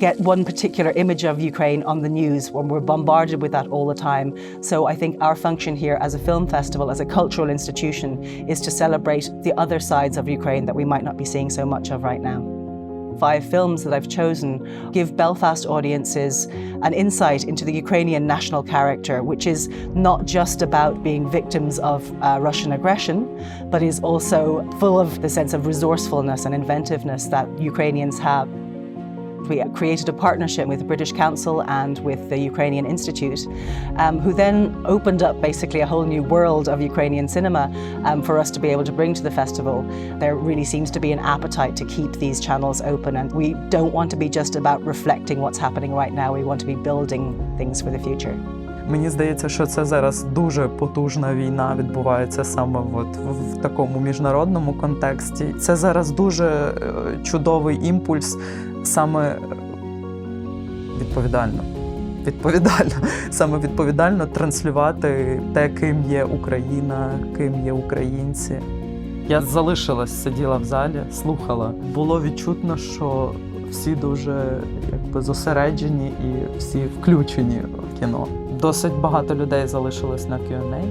get one particular image of Ukraine on the news when we're bombarded with that all the time. So I think our function here as a film festival, as a cultural institution, is to celebrate the other sides of Ukraine that we might not be seeing so much of right now. Five films that I've chosen give Belfast audiences an insight into the Ukrainian national character, which is not just about being victims of uh, Russian aggression, but is also full of the sense of resourcefulness and inventiveness that Ukrainians have. We created a partnership with the British Council and with the Ukrainian Institute, um, who then opened up basically a whole new world of Ukrainian cinema um, for us to be able to bring to the festival. There really seems to be an appetite to keep these channels open, and we don't want to be just about reflecting what's happening right now. We want to be building things for the future. Мені здається, що це зараз дуже потужна війна відбувається саме от в, такому міжнародному контексті. Це зараз дуже е, чудовий імпульс, саме е, відповідально. Відповідально, саме відповідально транслювати те, ким є Україна, ким є українці. Я залишилась, сиділа в залі, слухала. Було відчутно, що всі дуже якби зосереджені і всі включені кіно. Досить багато людей залишилось на Q&A.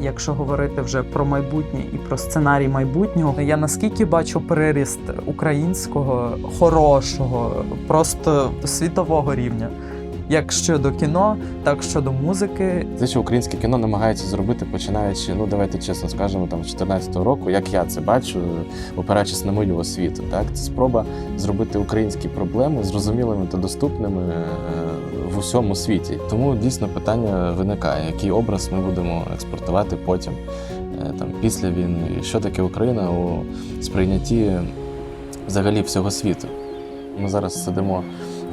Якщо говорити вже про майбутнє і про сценарій майбутнього, я наскільки бачу приріст українського хорошого, просто світового рівня. Як щодо кіно, так щодо музики. Те, що українське кіно намагається зробити, починаючи, ну давайте чесно скажемо, там з 14-го року, як я це бачу, опираючись на мою освіту. Так, це спроба зробити українські проблеми зрозумілими та доступними е, в усьому світі. Тому дійсно питання виникає, який образ ми будемо експортувати потім, е, там після війни, що таке Україна у сприйнятті взагалі всього світу. Ми зараз сидимо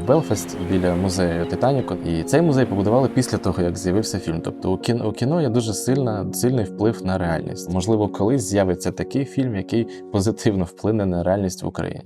в Белфасті біля музею Титаніку, і цей музей побудували після того, як з'явився фільм. Тобто у кіно, у кіно є дуже сильна, сильний вплив на реальність. Можливо, колись з'явиться такий фільм, який позитивно вплине на реальність в Україні.